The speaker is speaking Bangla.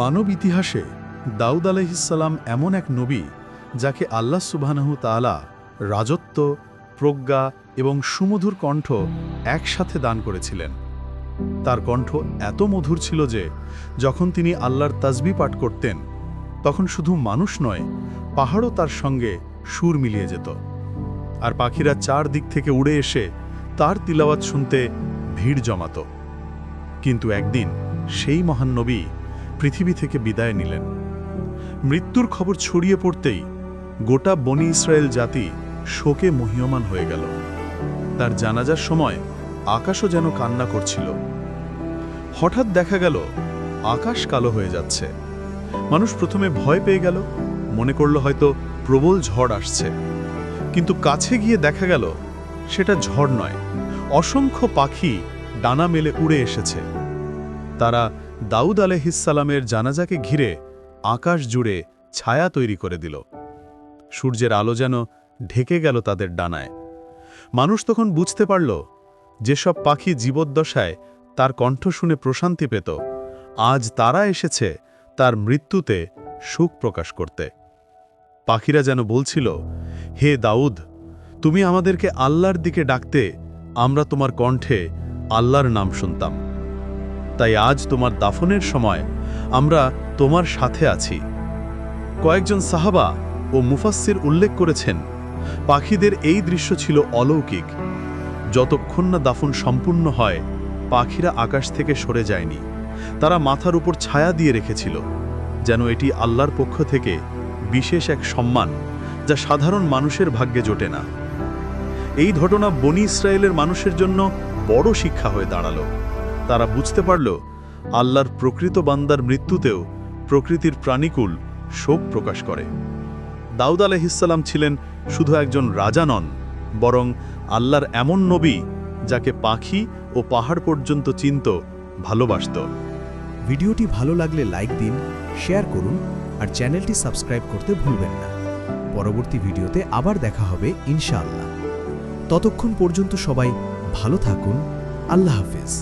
মানব ইতিহাসে দাউদ আলহিসাল্লাম এমন এক নবী যাকে আল্লাহ সুবহানাহু তাআলা রাজত্ব, প্রজ্ঞা এবং সুমধুর কণ্ঠ একসাথে দান করেছিলেন। তার কণ্ঠ এত মধুর ছিল যে যখন তিনি আল্লাহর তাজবি পাঠ করতেন, তখন শুধু মানুষ নয়, পাহাড়ও তার সঙ্গে সুর মিলিয়ে যেত। আর পাখিরা চার দিক থেকে উড়ে এসে তার তিলাওয়াত শুনতে ভিড় জমাত। কিন্তু একদিন সেই মহান নবী পৃথিবী থেকে বিদায় নিলেন। মৃত্যুর খবর ছড়িয়ে পড়তেই গোটা বনি ইসরায়েল জাতি শোকে মহীয়মান হয়ে গেল। তার জানাজার সময় আকাশও যেন কান্না করছিল। হঠাৎ দেখা গেল, আকাশ কালো হয়ে যাচ্ছে। মানুষ প্রথমে ভয় পেয়ে গেল, মনে করল হয়তো প্রবল ঝড় আসছে। কিন্তু কাছে গিয়ে দেখা গেল, সেটা ঝড় নয়, অসংখ্য পাখি ডানা মেলে উড়ে এসেছে। তারা দাউদ আলহিসালামের জানাজাকে ঘিরে আকাশ জুড়ে ছায়া তৈরি করে দিল। সূর্যের আলো যেন ঢেকে গেল তাদের ডানায়। মানুষ তখন বুঝতে পারল, যেসব পাখি জীবদ্দশায় তার কণ্ঠ শুনে প্রশান্তি পেত, আজ তারা এসেছে তার মৃত্যুতে সুখ প্রকাশ করতে। পাখিরা যেন বলছিল, হে দাউদ, তুমি আমাদেরকে আল্লাহর দিকে ডাকতে আমরা তোমার কণ্ঠে আল্লাহর নাম শুনতাম। তাই আজ তোমার দাফনের সময় আমরা তোমার সাথে আছি। কয়েকজন সাহাবা ও মুফাসসির উল্লেখ করেছেন, পাখিদের এই দৃশ্য ছিল অলৌকিক। যতক্ষণ না দাফন সম্পূর্ণ হয়, পাখিরা আকাশ থেকে সরে যায়নি। তারা মাথার উপর ছায়া দিয়ে রেখেছিল, যেন এটি আল্লাহর পক্ষ থেকে বিশেষ এক সম্মান যা সাধারণ মানুষের ভাগ্যে জোটে না। এই ঘটনা বনি ইসরায়েলের মানুষের জন্য বড় শিক্ষা হয়ে দাঁড়াল। তারা বুঝতে পারল, আল্লাহর প্রকৃত বান্দার মৃত্যুতেও প্রকৃতির প্রাণীকুল শোক প্রকাশ করে। দাউদ আলহিসাল্লাম ছিলেন শুধু একজন রাজা নন, বরং আল্লাহর এমন নবী যাকে পাখি ও পাহাড় পর্যন্ত চিনত, ভালোবাসত। ভিডিওটি ভালো লাগলে লাইক দিন, শেয়ার করুন, আর চ্যানেলটি সাবস্ক্রাইব করতে ভুলবেন না। পরবর্তী ভিডিওতে আবার দেখা হবে, ইনশাআল্লাহ। ততক্ষণ পর্যন্ত সবাই ভালো থাকুন, আল্লাহ হাফেজ।